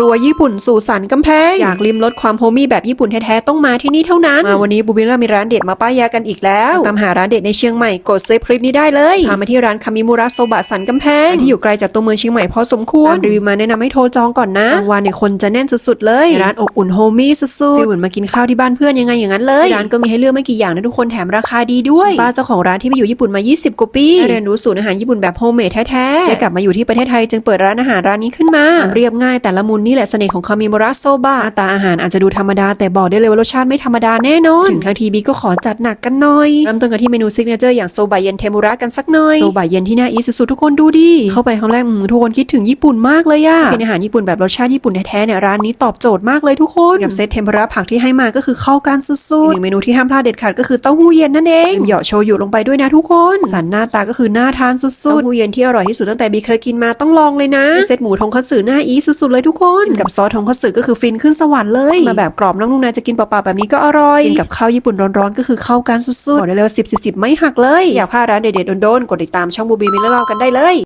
รัวญี่ปุ่นสู่สันกำแพง อยากลิมรสความโฮมี่แบบญี่ปุ่นแท้ๆต้องมาที่นี่เท่านั้นมาวันนี้บูบิล่ามีร้านเด็ดมาป้ายยากันอีกแล้วตามหาร้านเด็ดในเชียงใหม่กดเซฟคลิปนี้ได้เลยพามาที่ร้านคามิมุระโซบะสันกำแพงที่อยู่ไกลจากตัวเมืองเชียงใหม่พอสมควรรีวิวมาแนะนำให้โทรจองก่อนนะบางวันเนี่ยคนจะแน่นสุดๆเลยร้านอบอุ่นโฮมี่สุดๆฟีลเหมือนมากินข้าวที่บ้านเพื่อนยังไงอย่างนั้นเลยร้านก็มีให้เลือกไม่กี่อย่างนะทุกคนแถมราคาดีด้วยป้าเจ้าของร้านที่ไปอยู่ญี่ปุ่นมา 20กว่าปีได้เรียนรู้สูตรอาหารญี่ปุ่นแบบโฮมเมดแท้ๆได้กลับมาอยู่ที่ประเทศไทยจึงเปิดร้านอาหารร้านนี้ขึ้นมาเรียบง่ายแต่ละมุนนี่แหละเสน่ห์ของคามิมุระโซบะหน้าตาอาหารอาจจะดูธรรมดาแต่บอกได้เลยว่ารสชาติไม่ธรรมดาแน่นอนถึงทางทีบีก็ขอจัดหนักกันหน่อยเริ่มต้นกันที่เมนูซิกเนเจอร์อย่างโซบะเย็นเทมุระกันสักหน่อยโซบะเย็นที่น่าอีทสุดๆทุกคนดูดิเข้าไปครั้งแรกอืมทุกคนคิดถึงญี่ปุ่นมากเลยอะเป็นอาหารญี่ปุ่นแบบรสชาติญี่ปุ่นแท้ๆเนี่ยร้านนี้ตอบโจทย์มากเลยทุกคนกับเซตเทมปุระผักที่ให้มาก็คือเข้ากันสุดๆอีกหนึ่งเมนูที่ห้ามพลาดเด็ดขาดก็คือเต้าหู้เย็นนั่นเองเหยาะโชยุลงไปด้วยนะทุกคนสันหน้าตาก็คือน่าทานสุดๆเต้าหู้เย็นที่อร่อยที่สุดตั้งแต่บีเคยกินมาต้องลองเลยนะเซตหมูทงคัตสึหน้าอีทสุดๆเลยทุกคนกินกับซอสทงคัตสึก็คือฟินขึ้นสวรรค์เลยมาแบบกรอบน้องนุ่มนาจะกินเปล่าๆแบบนี้ก็อร่อยกินกับข้าวญี่ปุ่นร้อนๆก็คือเข้ากันสุดๆบอกได้เลยว่าสิบสิบสิบไม่หักเลย อยากพลาดร้านเด็ดๆโดนๆกดติดตามช่องบูบีมิลเลอร์กันได้เลย